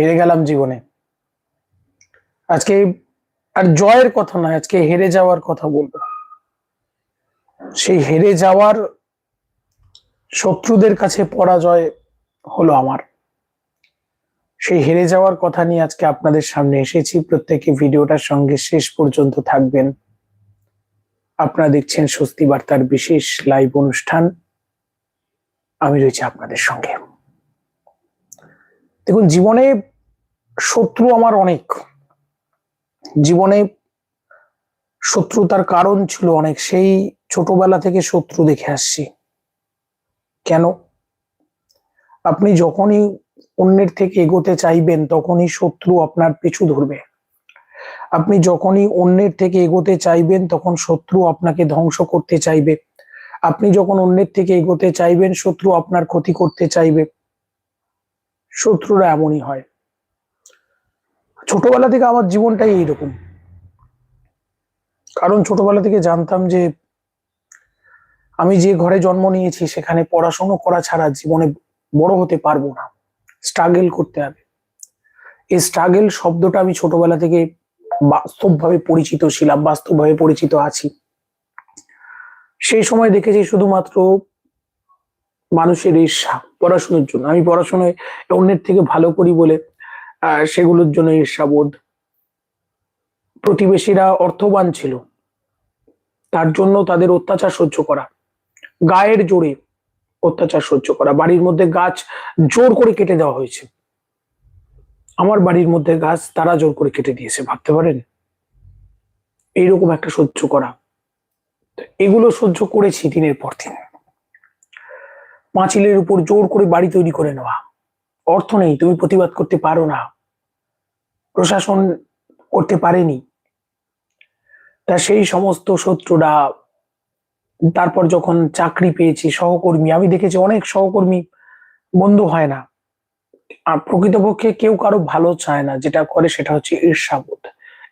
হেরে গেলাম জীবনে। আজকে আর জয়ের কথা নয়, আজকে হেরে যাওয়ার কথা বলব। সেই হেরে যাওয়ার শত্রুদের কাছে পরাজয় হলো আমার। সেই হেরে যাওয়ার কথা নিয়ে আজকে আপনাদের সামনে এসেছি। প্রত্যেকে ভিডিওটার সঙ্গে শেষ পর্যন্ত থাকবেন। আপনারা দেখছেন স্বস্তি বার্তার বিশেষ লাইভ অনুষ্ঠান। আমি রয়েছি আপনাদের সঙ্গে। দেখুন, জীবনে শত্রু আমার অনেক। জীবনে শত্রুতার কারণ ছিল অনেক। সেই ছোটবেলা থেকে শত্রু দেখে আসছি। কেন? আপনি যখনই অন্যের থেকে এগোতে চাইবেন, তখনই শত্রু আপনার পিছু ধরবে। আপনি যখনই অন্যের থেকে এগোতে চাইবেন, তখন শত্রু আপনাকে ধ্বংস করতে চাইবে। আপনি যখন অন্যের থেকে এগোতে চাইবেন, শত্রু আপনার ক্ষতি করতে চাইবে। শত্রুরা এমনই হয়। ছোটবেলা থেকে আমার জীবনটাই এইরকম। কারণ ছোটবেলা থেকে জানতাম যে আমি যে ঘরে জন্ম নিয়েছি, সেখানে পড়াশুনো করা ছাড়া জীবনে বড় হতে পারব না। স্ট্রাগল করতে হবে। এই স্ট্রাগল শব্দটা আমি ছোটবেলা থেকে বাস্তবভাবে পরিচিত ছিলাম, বাস্তবভাবে পরিচিত আছি। সেই সময় দেখেছি শুধুমাত্র মানুষের ঈর্ষা, পড়াশোনার জন্য। আমি পড়াশোনায় অন্যের থেকে ভালো করি বলে সেগুলোর জন্য ঈর্ষাবোধ প্রতিবেশীরা অর্থবান ছিল। তার জন্য তাদের অত্যাচার সহ্য করা, গায়ের জোরে অত্যাচার সহ্য করা, বাড়ির মধ্যে গাছ জোর করে কেটে দেওয়া হয়েছে। আমার বাড়ির মধ্যে গাছ তারা জোর করে কেটে দিয়েছে, ভাবতে পারেন? এইরকম একটা সহ্য করা। এগুলো সহ্য করেছি দিনের পর দিন। পাঁচিলের উপর জোর করে বাড়ি তৈরি করে নেওয়া। অর্থ নেই, তুমি প্রতিবাদ করতে পারো না। প্রশাসন করতে পারেনি। তা সেই সমস্ত শত্রুরা, তারপর যখন চাকরি পেয়েছি, সহকর্মী, আমি দেখেছি অনেক সহকর্মী বন্ধু হয় না। আর প্রকৃতপক্ষে কেউ কারও ভালো চায় না, যেটা করে সেটা হচ্ছে ঈর্ষাবোধ।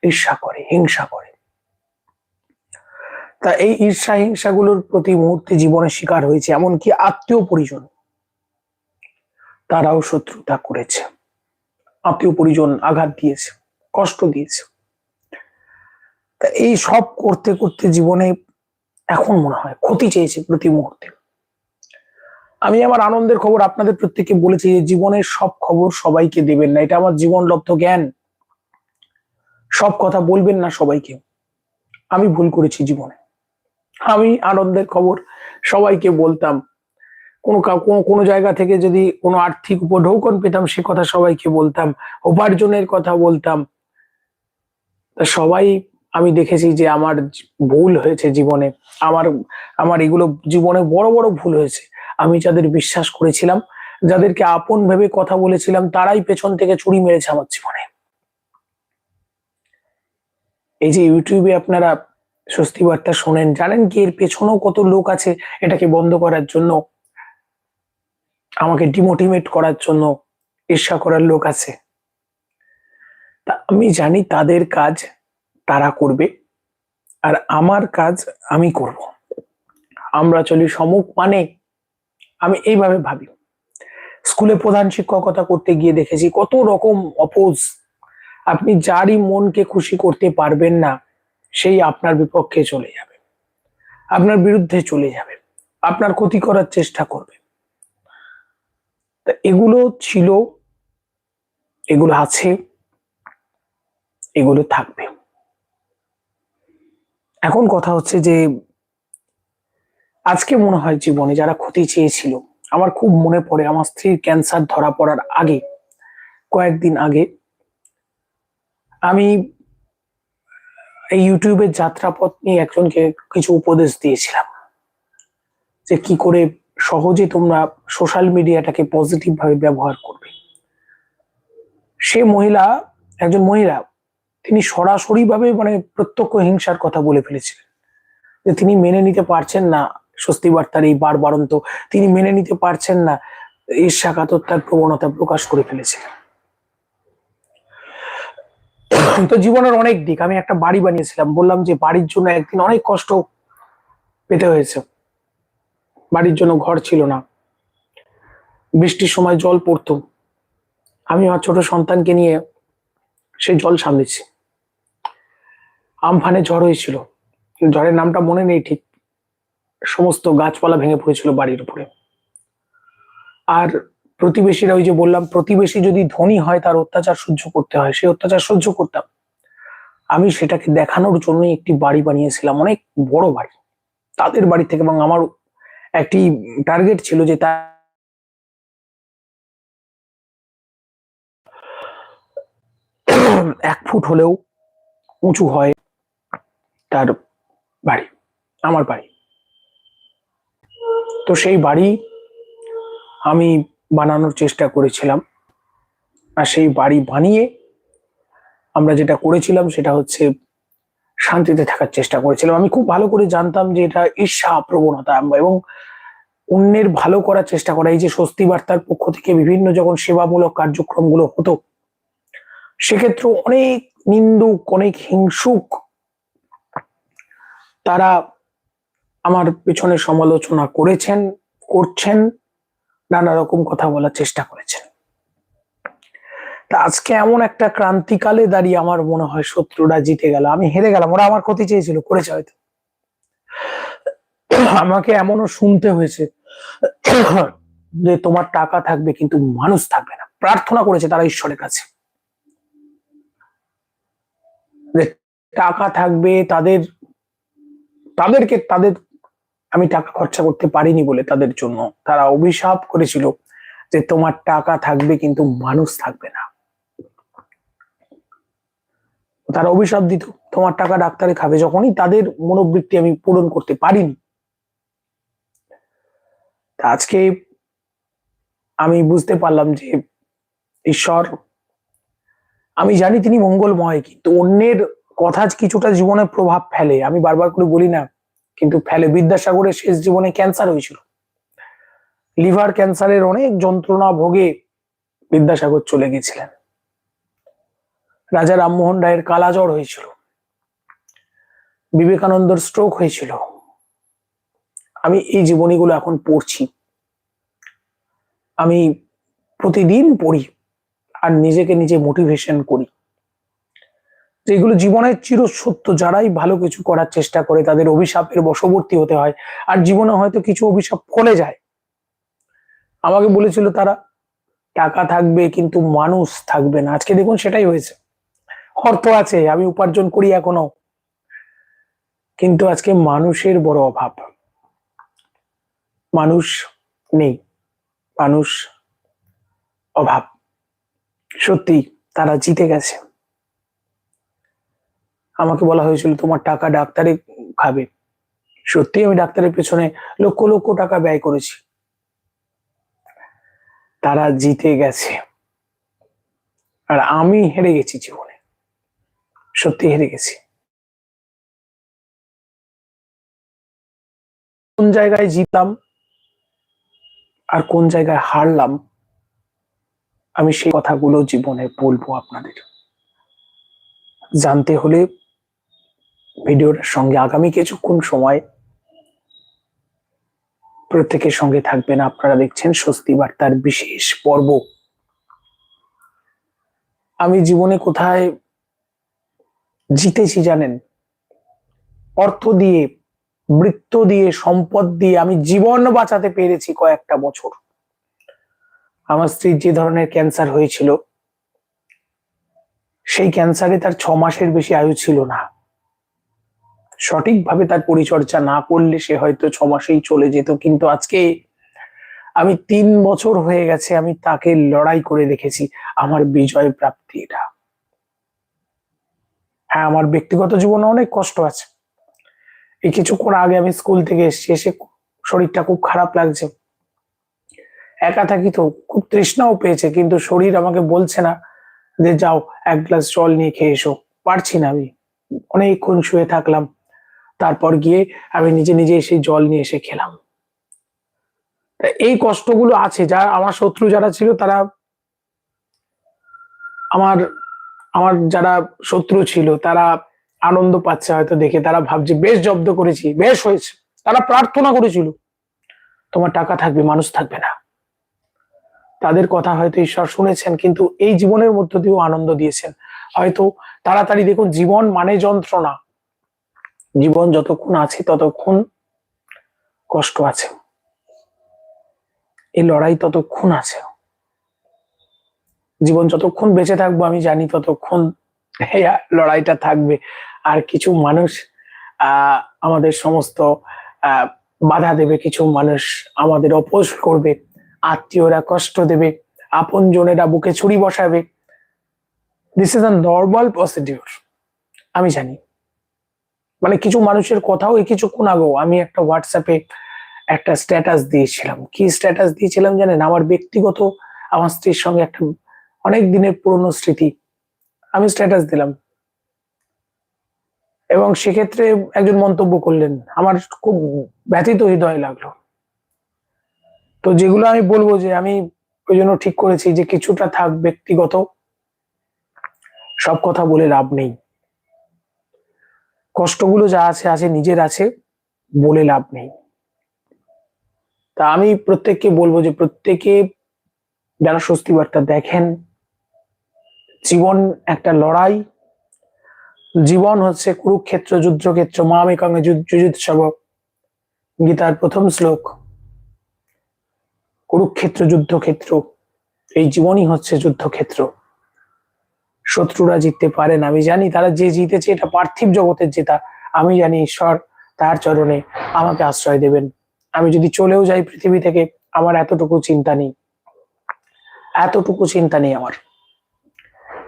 ঈর্ষা করে, হিংসা করে। তা এই ঈর্ষা হিংসাগুলোর প্রতি মুহূর্তে জীবনের শিকার হয়েছে, এমনকি আত্মীয় পরিজন। তারাও শত্রুতা করেছে। আত্মীয় পরিজন আঘাত দিয়েছে, কষ্ট দিয়েছে। তা এই সব করতে করতে জীবনে এখন মনে হয় ক্ষতি চেয়েছে প্রতি মুহূর্তে। আমি আমার আনন্দের খবর আপনাদের প্রত্যেককে বলেছি যে জীবনের সব খবর সবাইকে দেবেন না। এটা আমার জীবন লব্ধ জ্ঞান। সব কথা বলবেন না সবাইকে। আমি ভুল করেছি জীবনে। আমি আনন্দের খবর সবাইকে বলতাম। কোনো কোনো জায়গা থেকে যদি কোনো আর্থিক উপঢৌকন পেতাম, সে কথা সবাইকে বলতাম, উপার্জনের কথা বলতাম। সবাই আমি দেখেছি যে আমার ভুল হয়েছে জীবনে। আমার আমার এগুলো জীবনে বড় বড় ভুল হয়েছে। আমি যাদের বিশ্বাস করেছিলাম, যাদেরকে আপন ভেবে কথা বলেছিলাম, তারাই পেছন থেকে চুরি মেরেছে আমার জীবনে। এই যে ইউটিউবে আপনারা স্বস্তি বার্তা শোনেন, জানেন কি এর পেছনেও কত লোক আছে এটাকে বন্ধ করার জন্য? আমাকে ডিমোটিভেট করার জন্য ঈর্ষা করার লোক আছে। তা আমি জানি তাদের কাজ তারা করবে, আর আমার কাজ আমি করব। আমরা চলি সমুখ মানে আমি এইভাবে ভাবি। স্কুলে প্রধান শিক্ষকতা করতে গিয়ে দেখেছি কত রকম অপোজ। আপনি যারই মনকে খুশি করতে পারবেন না, সেই আপনার বিপক্ষে চলে যাবে। আপনার বিরুদ্ধে চলে যাবে। আপনার ক্ষতি করার চেষ্টা করবে। তা এগুলো ছিল, এগুলো আছে, এগুলো থাকবে। এখন কথা হচ্ছে যে, আজকে মনে হয় জীবনে যারা ক্ষতি চেয়েছিল, আমার খুব মনে পড়ে আমার স্ত্রীর ক্যান্সার ধরা পড়ার আগে, কয়েকদিন আগে, আমি এই ইউটিউবের যাত্রাপথ নিয়ে একজনকে কিছু উপদেশ দিয়েছিলাম, যে কি করে সহজে তোমরা সোশ্যাল মিডিয়াটাকে পজিটিভ ভাবে ব্যবহার করবে। সে মহিলা, একজন মহিলা, তিনি সরাসরি ভাবে মানে প্রত্যক্ষ হিংসার কথা বলে ফেলেছিলেন। যে তিনি মেনে নিতে পারছেন না, স্বস্তি বার্তার এই বারবারন্ত তিনি মেনে নিতে পারছেন না ঈর্ষাকাতরতার প্রবণতা প্রকাশ করে ফেলেছিলেন। তো জীবনের অনেক দিক, আমি একটা বাড়ি বানিয়েছিলাম, বললাম যে বাড়ির জন্য একদিন অনেক কষ্ট পেতে হয়েছে। বাড়ির জন্য ঘর ছিল না। বৃষ্টির সময় জল পড়তো। আমি আমার ছোট সন্তানকে নিয়ে সেই জল সামলেছি। আমফানে ঝড় হয়েছিল। ঝড়ের নামটা মনে নেই ঠিক। সমস্ত গাছপালা ভেঙে পড়েছিল বাড়ির উপরে। আর প্রতিবেশীরা ওই যে বললাম, প্রতিবেশী যদি ধনী হয় তার অত্যাচার সহ্য করতে হয়। সেই অত্যাচার সহ্য করতাম। আমি সেটাকে দেখানোর জন্য একটি বাড়ি বানিয়েছিলাম। অনেক বড় বাড়ি। তাদের বাড়ি থেকে এবং আমার একটি টার্গেট ছিল যে তা এক ফুট হলেও উঁচু হয় তার বাড়ি, আমার বাড়ি। তো সেই বাড়ি আমি বানানোর চেষ্টা করেছিলাম। আর সেই বাড়ি বানিয়ে আমরা যেটা করেছিলাম সেটা হচ্ছে শান্তিতে থাকার চেষ্টা করেছিলাম। আমি খুব ভালো করে জানতাম যে এটা ঈর্ষা, প্রবণতা এবং অন্যের ভালো করার চেষ্টা করা। এই যে স্বস্তি বার্তার পক্ষ থেকে বিভিন্ন যখন সেবামূলক কার্যক্রমগুলো হতো সেক্ষেত্রে অনেক নিন্দুক, অনেক হিংসুক তারা আমার পেছনে সমালোচনা করেছেন, করছেন, নানা রকম কথা বলার চেষ্টা করেছেন। তা আজকে এমন একটা ক্রান্তিকালে দাঁড়িয়ে আমার মনে হয় শত্রুরা জিতে গেল। আমি হেরে গেলাম, ওরা আমার ক্ষতি চেয়েছিল, করেছে হয়তো। আমাকে এমনও শুনতে হয়েছে যে তোমার টাকা থাকবে কিন্তু মানুষ থাকবে না। প্রার্থনা করেছে তারা ঈশ্বরের কাছে। যে টাকা থাকবে তাদের, তাদেরকে, তাদের আমি টাকা খরচা করতে পারিনি বলে তাদের জন্য তারা অভিশাপ করেছিল যে তোমার টাকা থাকবে কিন্তু মানুষ থাকবে না। তারা অভিশাপ দিত, তোমার টাকা ডাক্তারে খাবে যখনই তাদের মনোবৃত্তি আমি পূরণ করতে পারিনি। আজকে আমি বুঝতে পারলাম যে, ঈশ্বর, আমি জানি তিনি মঙ্গলময়, কিন্তু অন্যের কথা কিছুটা জীবনে প্রভাব ফেলে। আমি বারবার করে বলি না, কিন্তু ফেলে। বিদ্যাসাগরের শেষ জীবনে ক্যান্সার হয়েছিল। লিভার ক্যান্সারের অনেক যন্ত্রণা ভোগে বিদ্যাসাগর চলে গেছিলেন। রাজা রামমোহন রায়ের কালাজ্বর হয়েছিল। বিবেকানন্দর স্ট্রোক হয়েছিল। আমি এই জীবনীগুলো এখন পড়ছি। আমি প্রতিদিন পড়ি আর নিজেকে নিজে মোটিভেশন করি। যেগুলো জীবনের চির সত্য যারাই ভালো কিছু করার চেষ্টা করে, তাদের অভিশাপের বশবর্তী হতে হয় আর জীবনে হয়তো কিছু অভিশাপ ফলে যায়। আমাকে বলেছিল তারা, টাকা থাকবে কিন্তু মানুষ থাকবে না। আজকে দেখুন সেটাই হয়েছে। অর্থ আছে, আমি উপার্জন করি এখনও। কিন্তু আজকে মানুষের বড় অভাব। মানুষ নেই, মানুষ অভাব। সত্যি, তারা জিতে গেছে। আমাকে বলা হয়েছিল, তোমার টাকা ডাক্তারে খাবে। সত্যি, আমি ডাক্তারের পেছনে লক্ষ লক্ষ টাকা ব্যয় করেছি। তারা জিতে গেছে। আর আমি হেরে গেছি জীবনে। সত্যি হেরে গেছি। কোন জায়গায় জিতলাম আর কোন জায়গায় হারলাম, আমি সেই কথাগুলো জীবনে বলব আপনাদের। জানতে হলে ভিডিওটার সঙ্গে আগামী কিছুক্ষণ সময় প্রত্যেকের সঙ্গে থাকবেন। আপনারা দেখছেন স্বস্তি বার্তার বিশেষ পর্ব। আমি জীবনে কোথায় জিতেছি জানেন। অর্থ দিয়ে বৃত্ত দিয়ে, সম্পদ দিয়ে আমি জীবন বাঁচাতে পেরেছি কয়েকটা বছর। আমার স্ত্রীর যে ধরনের ক্যান্সার হয়েছিল, সেই ক্যান্সারে তার ছ মাসের বেশি আয়ু ছিল না। সঠিকভাবে তার পরিচর্যা না করলে সে হয়তো ছ মাসেই চলে যেত, কিন্তু আজকে আমি তিন বছর হয়ে গেছে আমি তাকে লড়াই করে দেখেছি, আমার বিজয় প্রাপ্তি এটা হ্যাঁ আমার ব্যক্তিগত জীবনে অনেক কষ্ট আছে। এই কিছুক্ষণ আগে আমি স্কুল থেকে এসেছি, এসে শরীরটা খুব খারাপ লাগছে। একা থাকি তো খুব তৃষ্ণাও পেয়েছে, কিন্তু শরীর আমাকে বলছে না যে যাও, এক গ্লাস জল নিয়ে খেয়ে এসো। পারছি না আমি। অনেকক্ষণ শুয়ে থাকলাম। তারপর গিয়ে আমি নিজে নিজে এসে জল নিয়ে এসে খেলাম। এই কষ্টগুলো আছে, যা আমার শত্রু যারা ছিল তারা আমার আমার যারা শত্রু ছিল, তারা আনন্দ পাচ্ছে হয়তো দেখে, তারা ভাবছে, বেশ জব্দ করেছি, বেশ হয়েছে। তারা প্রার্থনা করেছিল, তোমার টাকা থাকবে, মানুষ থাকবে না। তাদের কথা হয়তো ঈশ্বর শুনেছেন, কিন্তু এই জীবনের মধ্য দিয়েও আনন্দ দিয়েছেন। হয়তো তাড়াতাড়ি দেখুন, জীবন মানে যন্ত্রণা। জীবন যতক্ষণ আছে, ততক্ষণ কষ্ট আছে। এই লড়াই ততক্ষণ আছে। জীবন যতক্ষণ বেঁচে থাকব, আমি জানি ততক্ষণ লড়াইটা থাকবে। আর কিছু মানুষ আমাদের সমস্ত বাধা দেবে, কিছু মানুষ আমাদের অপোজ করবে, আত্মীয়রা কষ্ট দেবে আপন জনেরা বুকে ছুরি বসাবে। This is a normal procedure আমি জানি। মানে কিছু মানুষের কথাও এই কিছুক্ষণ আগেও আমি একটা হোয়াটসঅ্যাপে একটা স্ট্যাটাস দিয়েছিলাম। কি স্ট্যাটাস দিয়েছিলাম জানেন? আমার ব্যক্তিগত, আমার স্ত্রীর সঙ্গে একটা অনেক দিনের পুরনো স্মৃতি। আমি স্ট্যাটাস দিলাম। এবং সেক্ষেত্রে একজন মন্তব্য করলেন, আমার খুব ব্যথিত হৃদয় লাগল। তো যেগুলো আমি বলব যে আমি ওই জন্য ঠিক করেছি যে কিছুটা থাক ব্যক্তিগত, সব কথা বলে লাভ নেই। কষ্টগুলো যা আছে আছে নিজের আছে, বলে লাভ নেই। তা আমি প্রত্যেককে বলব যে প্রত্যেকে যারা স্বস্তি বার্তা দেখেন। জীবন একটা লড়াই। জীবন হচ্ছে কুরুক্ষেত্র, যুদ্ধক্ষেত্র মামেকাঙ্গে যুদ্ধোৎসব। গীতার প্রথম শ্লোক, কুরুক্ষেত্র, যুদ্ধক্ষেত্র। এই জীবনই হচ্ছে যুদ্ধক্ষেত্র। শত্রুরা জিততে পারেন আমি জানি তারা যে জিতেছে এটা পার্থিব জগতের জেতা। আমি জানি ঈশ্বর তার চরণে আমাকে আশ্রয় দেবেন। আমি যদি চলেও যাই পৃথিবী থেকে, আমার এতটুকু চিন্তা নেই। এতটুকু চিন্তা নেই আমার।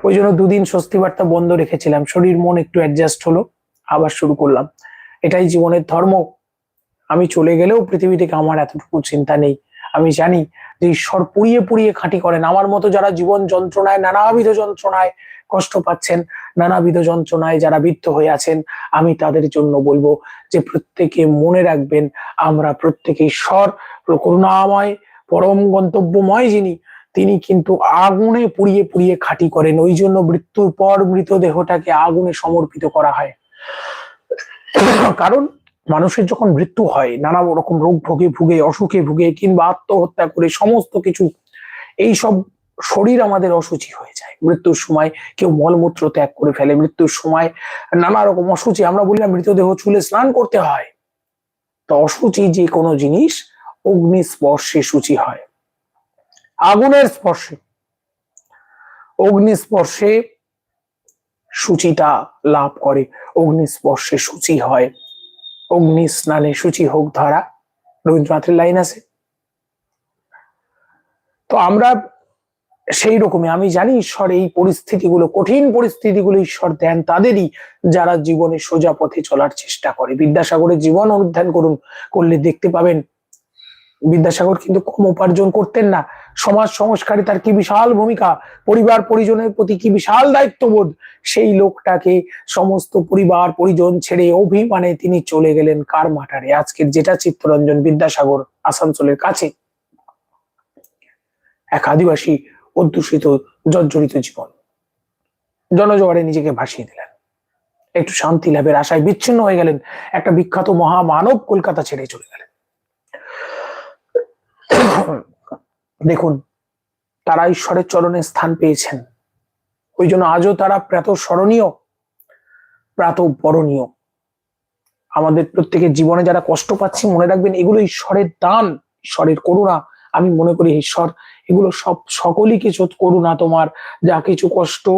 ওই জন্য দুদিন স্বস্তি বার্তা বন্ধ রেখেছিলাম। শরীর, মন একটু অ্যাডজাস্ট হলো, আবার শুরু করলাম। এটাই জীবনের ধর্ম। আমি চলে গেলেও পৃথিবী থেকে আমার এতটুকু চিন্তা নেই। আমি জানি যে ঈশ্বর পুড়িয়ে পুড়িয়ে খাঁটি করেন। আমার মতো যারা জীবন যন্ত্রণায়, নানাবিধ যন্ত্রণায় কষ্ট পাচ্ছেন, নানাবিধ যন্ত্রণায় যারা বৃদ্ধ হয়ে আছেন, আমি তাদের জন্য বলব যে প্রত্যেকে মনে রাখবেন, আমরা প্রত্যেকে ঈশ্বর করুণাময় পরম গন্তব্যময় যিনি তিনি কিন্তু আগুনে পুড়িয়ে পুড়িয়ে খাঁটি করেন। ওই জন্য মৃত্যুর পর মৃতদেহটাকে আগুনে সমর্পিত করা হয়। কারণ মানুষের যখন মৃত্যু হয়, নানা রকম রোগ ভোগে ভুগে, অসুখে ভুগে, কিংবা আত্মহত্যা করে সমস্ত কিছু এই সব শরীর আমাদের অসুচি হয়ে যায়। মৃত্যুর সময় কেউ মলমূত্র ত্যাগ করে ফেলে। মৃত্যুর সময় নানা রকম অসুচি, আমরা বলি না মৃতদেহ চুলে স্নান করতে হয়। তো অসুচি যে কোনো জিনিস অগ্নি স্পর্শে সূচি হয়। আগুনের স্পর্শে অগ্নি স্পর্শে সূচিতা লাভ করে। অগ্নি স্পর্শে সূচি হয় অগ্নি স্নানে সূচি হোক ধরা, রবীন্দ্রনাথের লাইন আছে। তো আমরা সেই রকমই, আমি জানি ঈশ্বর এই পরিস্থিতিগুলো, কঠিন পরিস্থিতিগুলো ঈশ্বর দেন তাদেরই, যারা জীবনে সোজা পথে চলার চেষ্টা করে। বিদ্যাসাগরের জীবন অনুধ্যান করুন, করলে দেখতে পাবেন, বিদ্যাসাগর কিন্তু কম উপার্জন করতেন না সমাজ সংস্কারে তার কি বিশাল ভূমিকা? পরিবার পরিজনের প্রতি কি বিশাল দায়িত্ববোধ? সেই লোকটাকে সমস্ত পরিবার পরিজন ছেড়ে অভিমানে তিনি চলে গেলেন কার মাটারে? আজকের যেটা চিত্তরঞ্জন বিদ্যাসাগর আসানসোলের কাছে। এক আদিবাসী অধ্যুষিত জর্জরিত জীবন। জনজোয়ারে নিজেকে ভাসিয়ে দিলেন। একটু শান্তি লাভের আশায় বিচ্ছিন্ন হয়ে গেলেন। একটা বিখ্যাত মহামানব কলকাতা ছেড়ে চলে গেলেন। দেখুন, তারা ঈশ্বরের চরণে স্থান পেয়েছেন। ওই জন্য আজও তারা প্রাত স্মরণীয়, প্রাত বরণীয়। আমাদের প্রত্যেকের জীবনে যারা কষ্ট পাচ্ছি, মনে রাখবেন, এগুলো ঈশ্বরের দান, ঈশ্বরের করুণা। আমি মনে করি ঈশ্বর, এগুলো সব সকলই কিছু করুণা তোমার। যা কিছু কষ্ট,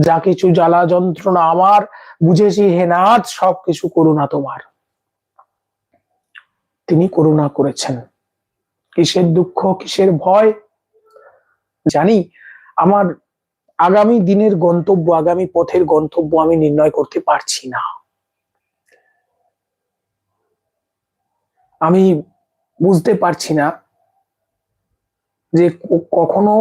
যা কিছু জ্বালা যন্ত্রণা আমার, বুঝেছি, হে নাথ, সব কিছু করুণা তোমার। তিনি করুণা করেছেন। কিসের দুঃখ, কিসের ভয়? জানি, আমার আগামী দিনের গন্তব্য, আগামী পথের গন্তব্য আমি নির্ণয় করতে পারছি না। আমি বুঝতে পারছি না যে কখনো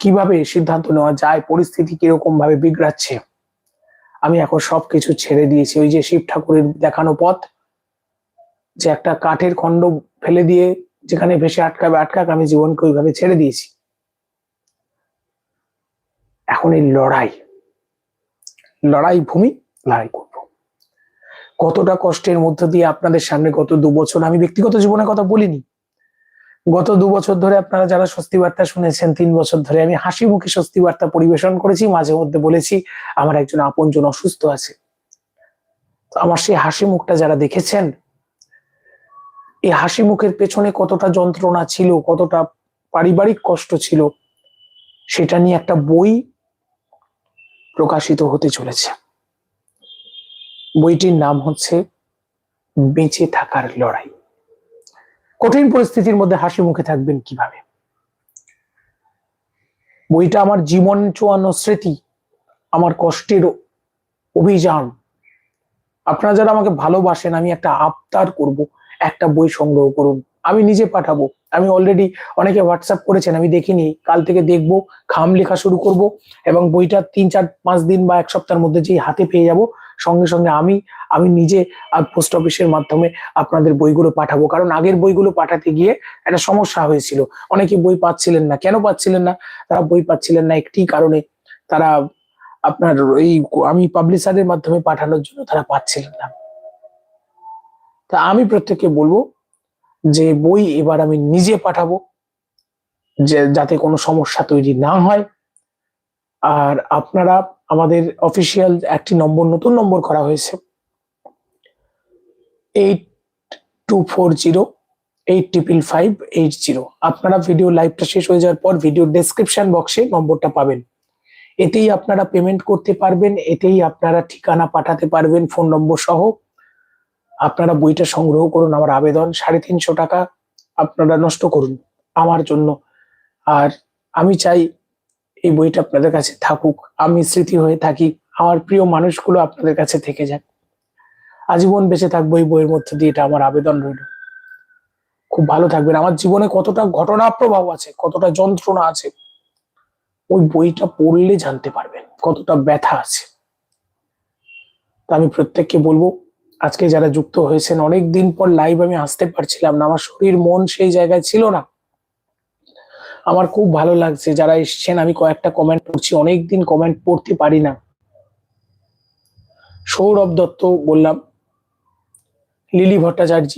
কীভাবে সিদ্ধান্ত নেওয়া যায়, পরিস্থিতি কীরকম ভাবে বিগড়াচ্ছে। আমি এখন সবকিছু ছেড়ে দিয়েছি। ওই যে শিব ঠাকুরের দেখানো পথ, যে একটা কাঠের খণ্ড ফেলে দিয়ে যেখানে ভেসে আটকাবে, আটকাক, আমি জীবনকে ওইভাবে ছেড়ে দিয়েছি। এখন এই লড়াই লড়াই ভূমি, লড়াই করব। কতটা কষ্টের মধ্য দিয়ে আপনাদের সামনে গত দু বছর, আমি ব্যক্তিগত জীবনের কথা বলিনি। গত দু বছর ধরে আপনারা যারা স্বস্তি বার্তা শুনেছেন, তিন বছর ধরে আমি হাসি মুখে স্বস্তি বার্তা পরিবেশন করেছি, মাঝে মধ্যে বলেছি, আমার একজন আপনজন অসুস্থ আছে। আমার সেই হাসি মুখটা যারা দেখেছেন এই হাসি মুখের পেছনে কতটা যন্ত্রণা ছিল, কতটা পারিবারিক কষ্ট ছিল, সেটা নিয়ে একটা বই প্রকাশিত হতে চলেছে। বইটির নাম হচ্ছে বেঁচে থাকার লড়াই। কঠিন পরিস্থিতির মধ্যে হাসি মুখে থাকবেন কীভাবে? বইটা আমার জীবন চুয়ান্ন স্মৃতি, আমার কষ্টের অভিযান। আপনারা যারা আমাকে ভালোবাসেন, আমি একটা আবতার করব। একটা বই সংগ্রহ করুন। আমি নিজে পাঠাবো। আমি অলরেডি অনেকে হোয়াটসঅ্যাপ করেছেন, আমি দেখিনি। কাল থেকে দেখব, খাম লেখা শুরু করব এবং বইটা তিন, চার, পাঁচ দিন বা এক সপ্তাহের মধ্যে যেই হাতে পেয়ে যাব, সঙ্গে সঙ্গে আমি আমি নিজে পোস্ট অফিসের মাধ্যমে আপনাদের বইগুলো পাঠাবো। কারণ আগের বইগুলো পাঠাতে গিয়ে একটা সমস্যা হয়েছিল। অনেকে বই পাচ্ছিলেন না। কেন পাচ্ছিলেন না? তারা বই পাচ্ছিলেন না একটি কারণে। তারা আপনার এই আমি পাবলিশারের মাধ্যমে পাঠানোর জন্য তারা পাচ্ছিলেন না। তা আমি প্রত্যেককে বলব যে বই এবার আমি নিজে পাঠাবো, যে যাতে কোনো সমস্যা তৈরি না হয়। আর আপনারা আমাদের অফিসিয়াল একটি নম্বর, নতুন নম্বর করা হয়েছে। Eight two four zero eight triple five eight zero আপনারা ভিডিও লাইভটা শেষ হয়ে যাওয়ার পর ভিডিও ডেসক্রিপশন বক্সে নম্বরটা পাবেন। এতেই আপনারা পেমেন্ট করতে পারবেন, এতেই আপনারা ঠিকানা পাঠাতে পারবেন ফোন নম্বর সহ। আপনারা বইটা সংগ্রহ করুন, আমার আবেদন, সাড়ে তিনশো টাকা আপনারা নষ্ট করুন আমার জন্য। আর আমি চাই এই বইটা আপনাদের কাছে থাকুক, আমি স্মৃতি হয়ে থাকি, আমার প্রিয় মানুষগুলো আপনাদের কাছে থেকে যাক। আজীবন বেঁচে থাকব এই বইয়ের মধ্যে দিয়ে, এটা আমার আবেদন রইল। খুব ভালো থাকবেন। আমার জীবনে কতটা ঘটনা প্রভাব আছে, কতটা যন্ত্রণা আছে, ওই বইটা পড়লে জানতে পারবেন কতটা ব্যথা আছে। তা আমি প্রত্যেককে বলব আজকে যারা যুক্ত হয়েছেন অনেক দিন পর লাইভ আমি আসতে পারছিলাম না। আমার শরীর, মন সেই জায়গায় ছিল না। আমার খুব ভালো লাগছে যারা এসছেন। আমি কয়েকটা কমেন্ট পড়ছি অনেক দিন কমেন্ট পড়তে পারি না। সৌরভ দত্ত বললাম, লিলি ভট্টাচার্য,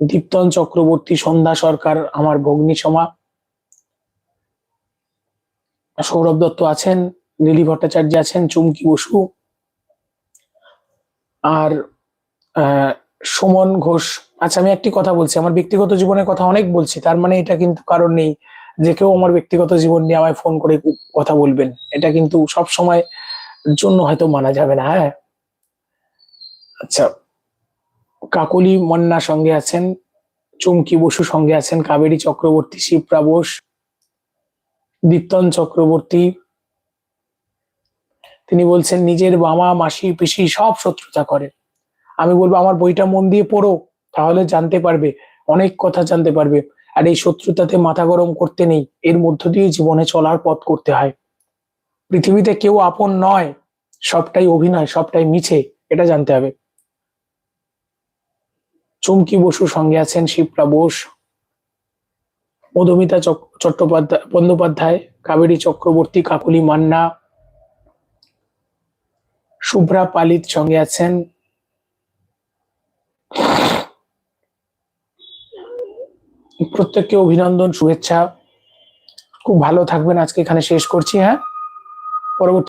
দীপ্তন চক্রবর্তী, সন্ধ্যা সরকার, আমার ভগ্নী সমা। সৌরভ দত্ত আছেন, লিলি ভট্টাচার্য আছেন, চুমকি বসু। আর সুমন ঘোষ। আচ্ছা আমি একটি কথা বলছি। আমার ব্যক্তিগত জীবনের কথা অনেক বলছি। তার মানে এটা কিন্তু কারণ নেই যে কেউ আমার ব্যক্তিগত জীবন নিয়ে আমায় ফোন করে কথা বলবেন। এটা কিন্তু সব সময় জন্য হয়তো মানা যাবে না হ্যাঁ? আচ্ছা কাকলি মন্না সঙ্গে আছেন, চুমকি বসু সঙ্গে আছেন, কাবেরী চক্রবর্তী, শিপ্রা বোস, দীপ্তন চক্রবর্তী তিনি বলছেন, নিজের মামা, মাসি, পিসি সব শত্রুতা করে। আমি বলব, আমার বইটা মন দিয়ে পড়ো, তাহলে জানতে পারবে, অনেক কথা জানতে পারবে। আর এই শত্রুতাতে মাথা গরম করতে নেই, এর মধ্য দিয়ে জীবনে চলার পথ করতে হয়। পৃথিবীতে কেউ আপন নয়, সবটাই অভিনয়, সবটাই মিছে, এটা জানতে হবে। চুমকি বসু সঙ্গে আছেন শিপ্রা বোস, মধুমিতা চট্টোপাধ্যায়, বন্দ্যোপাধ্যায়, কাবেরী চক্রবর্তী, কাকুলি মান্না শুভ্রা পালিত সঙ্গে আছেন? প্রত্যেককে অভিনন্দন, শুভেচ্ছা। খুব ভালো থাকবেন। আজকে এখানে শেষ করছি হ্যাঁ? পরবর্তী